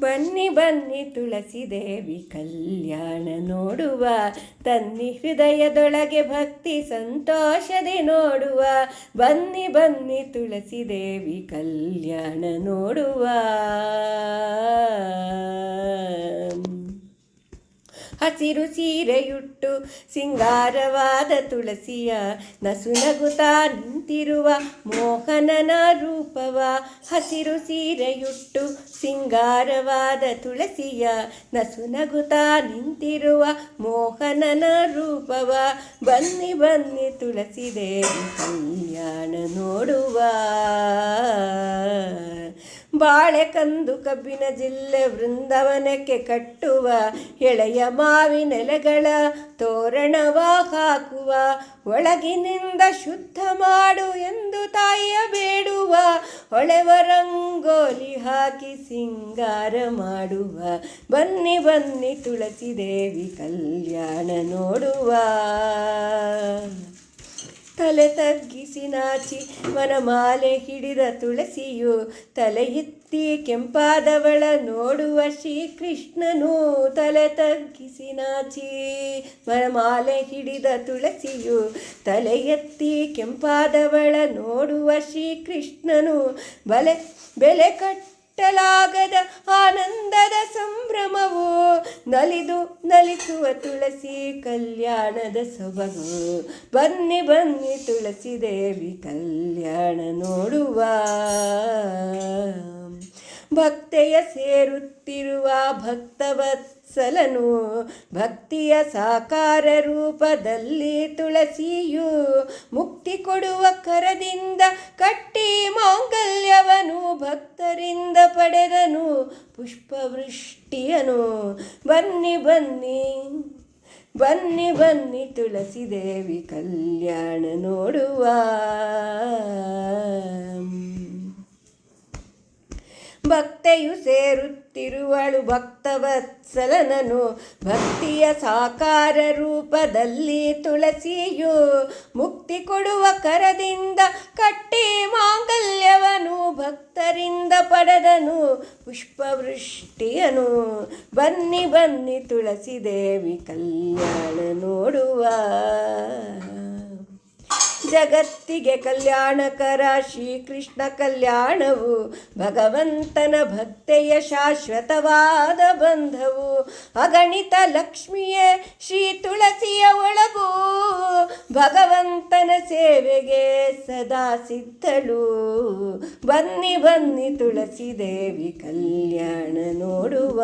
ಬನ್ನಿ ಬನ್ನಿ ತುಳಸಿ ದೇವಿ ಕಲ್ಯಾಣ ನೋಡುವ. ತನ್ನಿ ಹೃದಯದೊಳಗೆ ಭಕ್ತಿ ಸಂತೋಷದಿ ನೋಡುವ. ಬನ್ನಿ ಬನ್ನಿ ತುಳಸಿ ದೇವಿ ಕಲ್ಯಾಣ ನೋಡುವ. ಹಸಿರು ಸೀರೆಯುಟ್ಟು ಸಿಂಗಾರವಾದ ತುಳಸಿಯ ನಸುನಗುತ್ತಾ ನಿಂತಿರುವ ಮೋಹನನ ರೂಪವ. ಹಸಿರು ಸೀರೆಯುಟ್ಟು ಸಿಂಗಾರವಾದ ತುಳಸಿಯ ನಸುನಗುತ್ತಾ ನಿಂತಿರುವ ಮೋಹನನ ರೂಪವ. ಬನ್ನಿ ಬನ್ನಿ ತುಳಸಿ ದೇವಿ ಕಲ್ಯಾಣ ನೋಡುವ. ಬಾಳೆಕಂದು ಕಬ್ಬಿನ ಜಿಲ್ಲೆ ವೃಂದವನಕ್ಕೆ ಕಟ್ಟುವ, ಎಳೆಯ ಮಾವಿನೆಲೆಗಳ ತೋರಣವ ಹಾಕುವ, ಒಳಗಿನಿಂದ ಶುದ್ಧ ಮಾಡು ಎಂದು ತಾಯಿಯ ಬೇಡುವ, ಹೊಳೆವ ರಂಗೋಲಿ ಹಾಕಿ ಸಿಂಗಾರ ಮಾಡುವ, ಬನ್ನಿ ಬನ್ನಿ ತುಳಸಿ ದೇವಿ ಕಲ್ಯಾಣ ನೋಡುವ. ತಲೆ ತಗ್ಗಿಸಿ ನಾಚಿ ವನಮಾಲೆ ಹಿಡಿದ ತುಳಸಿಯು ತಲೆ ಕೆಂಪಾದವಳ ನೋಡುವ ಶ್ರೀಕೃಷ್ಣನು ತಲೆ ತಗ್ಗಿಸಿ ನಾಚಿ ವನಮಾಲೆ ಹಿಡಿದ ತುಳಸಿಯು ತಲೆ ಕೆಂಪಾದವಳ ನೋಡುವ ಶ್ರೀಕೃಷ್ಣನು ಬಲೆ, ಬೆಲೆ ಕಟ್ಟ ಕಟ್ಟಲಾಗದ ಆನಂದದ ಸಂಭ್ರಮವು ನಲಿದು ನಲಿಸುವ ತುಳಸಿ ಕಲ್ಯಾಣದ ಸೊಬಗು. ಬನ್ನಿ ಬನ್ನಿ ತುಳಸಿ ದೇವಿ ಕಲ್ಯಾಣ ನೋಡುವ. ಭಕ್ತೆಯ ಸೇರುತ್ತಿರುವ ಭಕ್ತವತ್ಸಲನು ಭಕ್ತಿಯ ಸಾಕಾರ ರೂಪದಲ್ಲಿ ತುಳಸಿಯು ಮುಕ್ತಿ ಕೊಡುವ ಕರದಿಂದ ಕಟ್ಟಿ ಮಾಂಗಲ್ಯವನು ಭಕ್ತರಿಂದ ಪಡೆದನು ಪುಷ್ಪವೃಷ್ಟಿಯನು. ಬನ್ನಿ ಬನ್ನಿ ಬನ್ನಿ ಬನ್ನಿ ತುಳಸಿ ದೇವಿ ಕಲ್ಯಾಣ ನೋಡುವ. ಭಕ್ತೆಯು ಸೇರುತ್ತಿರುವಳು ಭಕ್ತವತ್ಸಲನನು. ಭಕ್ತಿಯ ಸಾಕಾರ ರೂಪದಲ್ಲಿ ತುಳಸಿಯು ಮುಕ್ತಿ ಕೊಡುವ ಕರದಿಂದ ಕಟ್ಟಿ ಮಾಂಗಲ್ಯವನು. ಭಕ್ತರಿಂದ ಪಡೆದನು ಪುಷ್ಪವೃಷ್ಟಿಯನು. ಬನ್ನಿ ಬನ್ನಿ ತುಳಸಿ ದೇವಿ ಕಲ್ಯಾಣ ನೋಡುವ ಜಗತ್ತಿಗೆ ಕಲ್ಯಾಣಕರ ಶ್ರೀಕೃಷ್ಣ ಕಲ್ಯಾಣವು, ಭಗವಂತನ ಭಕ್ತೆಯ ಶಾಶ್ವತವಾದ ಬಂಧವು. ಅಗಣಿತ ಲಕ್ಷ್ಮಿಯೇ, ಶ್ರೀ ತುಳಸಿಯ ಒಳಗೂ. ಭಗವಂತನ ಸೇವೆಗೆ ಸದಾ ಸಿದ್ಧಳು. ಬನ್ನಿ ಬನ್ನಿ ತುಳಸಿ ದೇವಿ ಕಲ್ಯಾಣ ನೋಡುವ.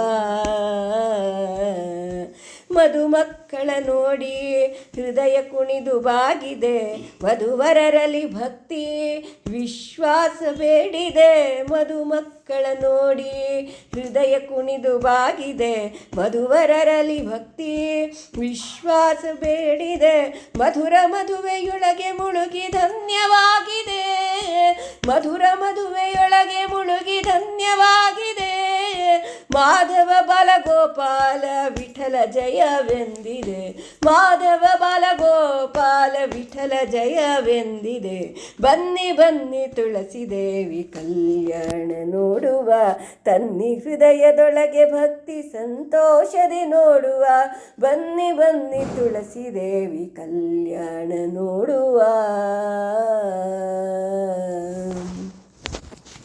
ಮಧುಮಕ್ಕಳ ನೋಡಿ ಹೃದಯ ಕುಣಿದು ಬಾಗಿದೆ. ಮಧುವರರಲ್ಲಿ ಭಕ್ತಿ, ವಿಶ್ವಾಸ ಬೇಡಿದೆ. ಮಧುಮಕ್ಕಳ ನೋಡಿ ಹೃದಯ ಕುಣಿದು ಬಾಗಿದೆ. ಮಧುವರರಲ್ಲಿ ಭಕ್ತಿ, ವಿಶ್ವಾಸ ಬೇಡಿದೆ. ಮಧುರ ಮದುವೆಯೊಳಗೆ ಮುಳುಗಿ ಧನ್ಯವಾಗಿದೆ. ಮಧುರ ಮದುವೆಯೊಳಗೆ ಮುಳುಗಿ ಮಾಧವ ಬಾಲಗೋಪಾಲ ವಿಠಲ ಜಯವೆಂದಿದೆ. ಮಾಧವ ಬಾಲಗೋಪಾಲ ವಿಠಲ ಜಯವೆಂದಿದೆ. ಬನ್ನಿ ಬನ್ನಿ ತುಳಸಿ ದೇವಿ ಕಲ್ಯಾಣ ನೋಡುವ. ತನ್ನಿ ಹೃದಯದೊಳಗೆ ಭಕ್ತಿ ಸಂತೋಷದಿ ನೋಡುವ. ಬನ್ನಿ ಬನ್ನಿ ತುಳಸಿ ದೇವಿ ಕಲ್ಯಾಣ ನೋಡುವ.